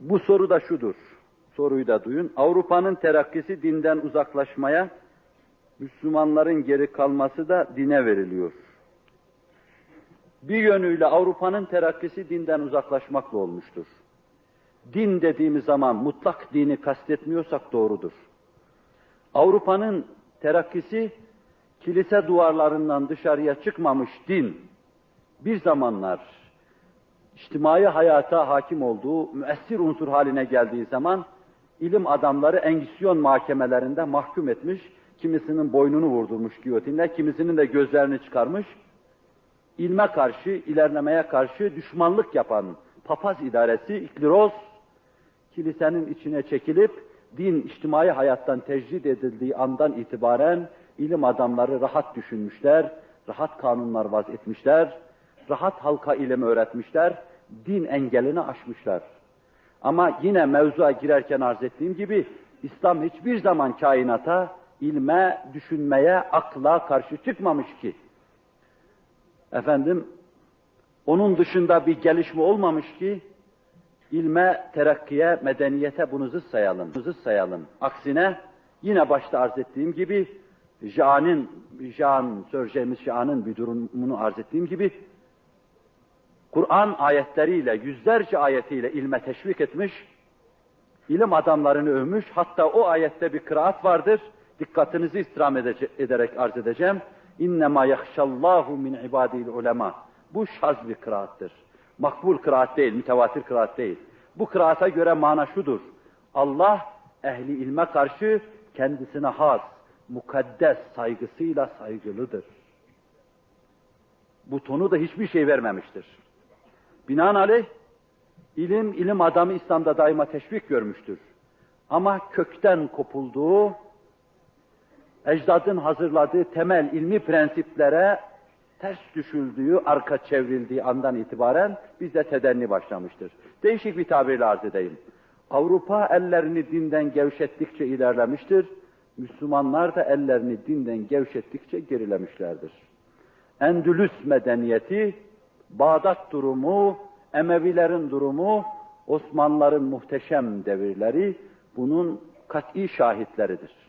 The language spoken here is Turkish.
Bu soru da şudur. Soruyu da duyun. Avrupa'nın terakkisi dinden uzaklaşmaya, Müslümanların geri kalması da dine veriliyor. Bir yönüyle Avrupa'nın terakkisi dinden uzaklaşmakla olmuştur. Din dediğimiz zaman mutlak dini kastetmiyorsak doğrudur. Avrupa'nın terakkisi kilise duvarlarından dışarıya çıkmamış din bir zamanlar içtimai hayata hakim olduğu müessir unsur haline geldiği zaman ilim adamları engisyon mahkemelerinde mahkum etmiş, kimisinin boynunu vurdurmuş giyotinle, kimisinin de gözlerini çıkarmış, ilme karşı, ilerlemeye karşı düşmanlık yapan papaz idaresi, ikliroz, kilisenin içine çekilip din içtimai hayattan tecrid edildiği andan itibaren ilim adamları rahat düşünmüşler, rahat kanunlar vaz etmişler, rahat halka ilim öğretmişler, din engelini aşmışlar. Ama yine mevzuya girerken arz ettiğim gibi İslam hiçbir zaman kainata, ilme, düşünmeye, akla karşı çıkmamış ki. Efendim, onun dışında bir gelişme olmamış ki, ilme, terakkiye, medeniyete bunu zıt sayalım, zıt sayalım. Aksine yine başta arz ettiğim gibi, Jean'in, Jean, Sir James bir durumunu arz ettiğim gibi, Kur'an ayetleriyle, yüzlerce ayetiyle ilme teşvik etmiş, ilim adamlarını övmüş, hatta o ayette bir kıraat vardır, dikkatinizi istirham ederek arz edeceğim. İnnemâ yahşallâhu min ibâdil ulema. Bu şaz bir kıraattır. Makbul kıraat değil, mütevatir kıraat değil. Bu kıraata göre mana şudur. Allah ehli ilme karşı kendisine has, mukaddes saygısıyla saygılıdır. Bu tonu da hiçbir şey vermemiştir. Binaenaleyh ilim, ilim adamı İslam'da daima teşvik görmüştür. Ama kökten kopulduğu, ecdadın hazırladığı temel ilmi prensiplere ters düşüldüğü, arka çevrildiği andan itibaren bizde tedenni başlamıştır. Değişik bir tabirle arz edeyim. Avrupa ellerini dinden gevşettikçe ilerlemiştir. Müslümanlar da ellerini dinden gevşettikçe gerilemişlerdir. Endülüs medeniyeti, Bağdat durumu, Emevilerin durumu, Osmanlıların muhteşem devirleri bunun kat'i şahitleridir.